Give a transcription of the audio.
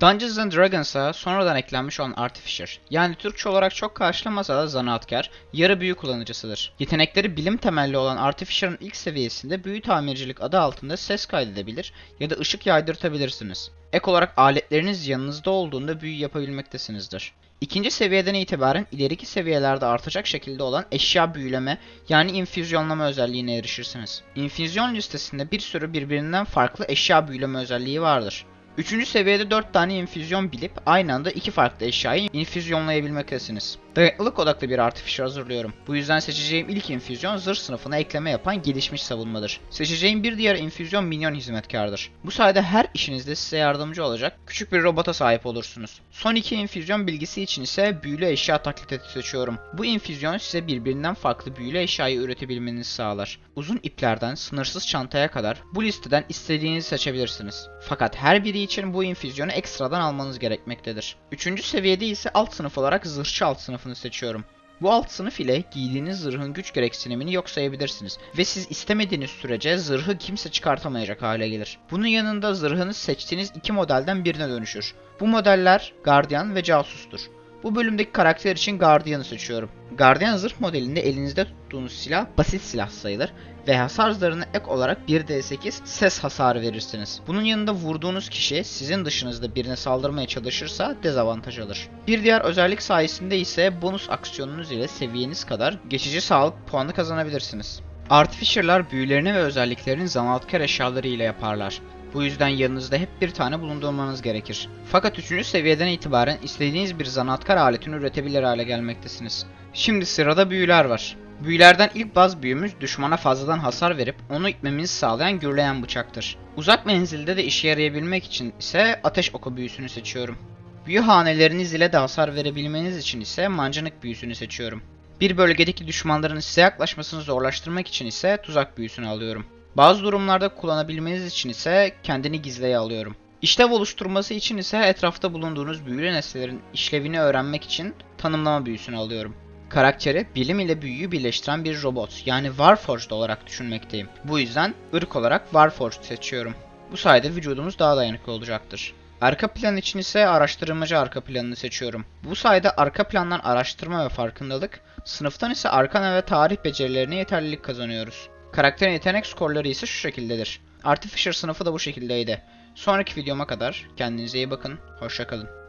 Dungeons and Dragons'a sonradan eklenmiş olan Artificer, yani Türkçe olarak çok karşılamasa da zanaatkar, yarı büyü kullanıcısıdır. Yetenekleri bilim temelli olan Artificer'ın ilk seviyesinde büyü tamircilik adı altında ses kaydedebilir ya da ışık yaydırtabilirsiniz. Ek olarak aletleriniz yanınızda olduğunda büyü yapabilmektesinizdir. İkinci seviyeden itibaren ileriki seviyelerde artacak şekilde olan eşya büyüleme yani infüzyonlama özelliğine erişirsiniz. İnfüzyon listesinde bir sürü birbirinden farklı eşya büyüleme özelliği vardır. Üçüncü seviyede 4 tane infüzyon bilip aynı anda iki farklı eşyayı infüzyonlayabilmektesiniz. Dayanıklılık odaklı bir artificer hazırlıyorum. Bu yüzden seçeceğim ilk infüzyon zırh sınıfına ekleme yapan gelişmiş savunmadır. Seçeceğim bir diğer infüzyon minyon hizmetkardır. Bu sayede her işinizde size yardımcı olacak küçük bir robota sahip olursunuz. Son iki infüzyon bilgisi için ise büyülü eşya taklit eti seçiyorum. Bu infüzyon size birbirinden farklı büyülü eşyayı üretebilmenizi sağlar. Uzun iplerden sınırsız çantaya kadar bu listeden istediğinizi seçebilirsiniz. Fakat her biri için bu infüzyonu ekstradan almanız gerekmektedir. Üçüncü seviyede ise alt sınıf olarak zırhçı alt sınıfını seçiyorum. Bu alt sınıf ile giydiğiniz zırhın güç gereksinimini yok sayabilirsiniz ve siz istemediğiniz sürece zırhı kimse çıkartamayacak hale gelir. Bunun yanında zırhınız seçtiğiniz iki modelden birine dönüşür. Bu modeller Guardian ve Casus'tur. Bu bölümdeki karakter için Guardian'ı seçiyorum. Guardian zırh modelinde elinizde tuttuğunuz silah basit silah sayılır ve hasar zarına ek olarak 1d8 ses hasarı verirsiniz. Bunun yanında vurduğunuz kişi sizin dışınızda birine saldırmaya çalışırsa dezavantaj alır. Bir diğer özellik sayesinde ise bonus aksiyonunuz ile seviyeniz kadar geçici sağlık puanı kazanabilirsiniz. Artificer'lar büyülerini ve özelliklerini zanaatkar eşyaları ile yaparlar. Bu yüzden yanınızda hep bir tane bulundurmanız gerekir. Fakat 3. seviyeden itibaren istediğiniz bir zanaatkar aletini üretebilir hale gelmektesiniz. Şimdi sırada büyüler var. Büyülerden ilk baz büyümüz düşmana fazladan hasar verip onu itmemizi sağlayan gürleyen bıçaktır. Uzak menzilde de işe yarayabilmek için ise ateş oku büyüsünü seçiyorum. Büyü haneleriniz ile de hasar verebilmeniz için ise mancınık büyüsünü seçiyorum. Bir bölgedeki düşmanların size yaklaşmasını zorlaştırmak için ise tuzak büyüsünü alıyorum. Bazı durumlarda kullanabilmeniz için ise kendini gizleye alıyorum. İşlev oluşturması için ise etrafta bulunduğunuz büyülü nesnelerin işlevini öğrenmek için tanımlama büyüsünü alıyorum. Karakteri bilim ile büyüyü birleştiren bir robot yani Warforged olarak düşünmekteyim. Bu yüzden ırk olarak Warforged seçiyorum. Bu sayede vücudumuz daha dayanıklı olacaktır. Arka plan için ise araştırmacı arka planını seçiyorum. Bu sayede arka plandan araştırma ve farkındalık, sınıftan ise arkana ve tarih becerilerine yeterlilik kazanıyoruz. Karakterin yetenek skorları ise şu şekildedir. Artificer sınıfı da bu şekildeydi. Sonraki videoma kadar kendinize iyi bakın, hoşçakalın.